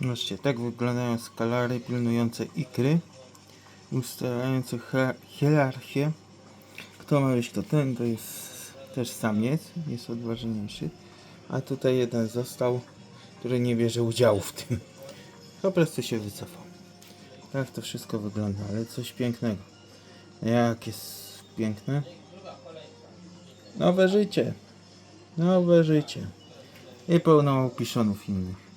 Zobaczcie, tak wyglądają skalary pilnujące ikry, ustalające hier- hierarchię. Kto ma być to ten, to jest też samiec, jest odważniejszy. A tutaj jeden został, który nie bierze udziału w tym. Po prostu się wycofał. Tak to wszystko wygląda, ale coś pięknego. Jak jest piękne. Nowe życie. Nowe życie. I pełno opiszonów innych.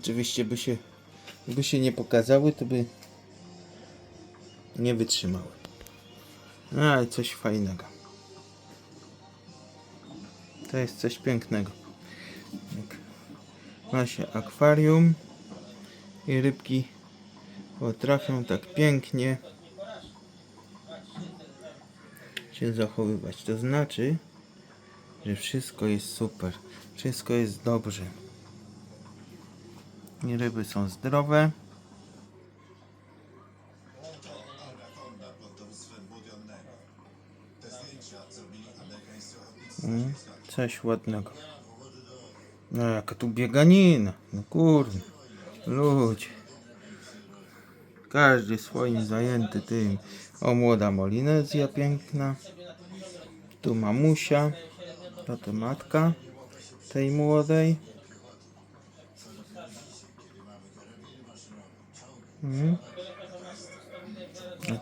Oczywiście by się, by się nie pokazały, to by nie wytrzymały. No, ale coś fajnego. To jest coś pięknego. Jak ma się akwarium i rybki potrafią tak pięknie się zachowywać. To znaczy, że wszystko jest super. Wszystko jest dobrze. I ryby są zdrowe. Mm, coś ładnego. No jaka tu bieganina. No kurde. Ludzie. Każdy swoim zajęty tym. O młoda Molinezja piękna. Tu mamusia. To matka tej młodej. Mhm.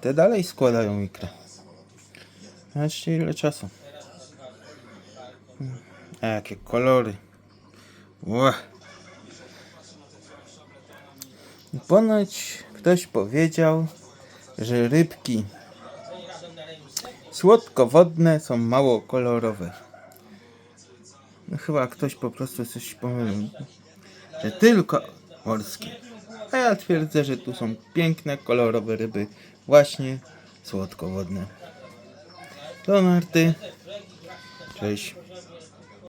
Te dalej składają ikrę. Zobaczcie ile czasu. Mm. A jakie kolory. Ła. Ponoć ktoś powiedział, że rybki słodkowodne są mało kolorowe. No chyba ktoś po prostu coś pomylił. Że tylko morskie. A ja twierdzę, że tu są piękne, kolorowe ryby. Właśnie słodkowodne. Do narty. Cześć.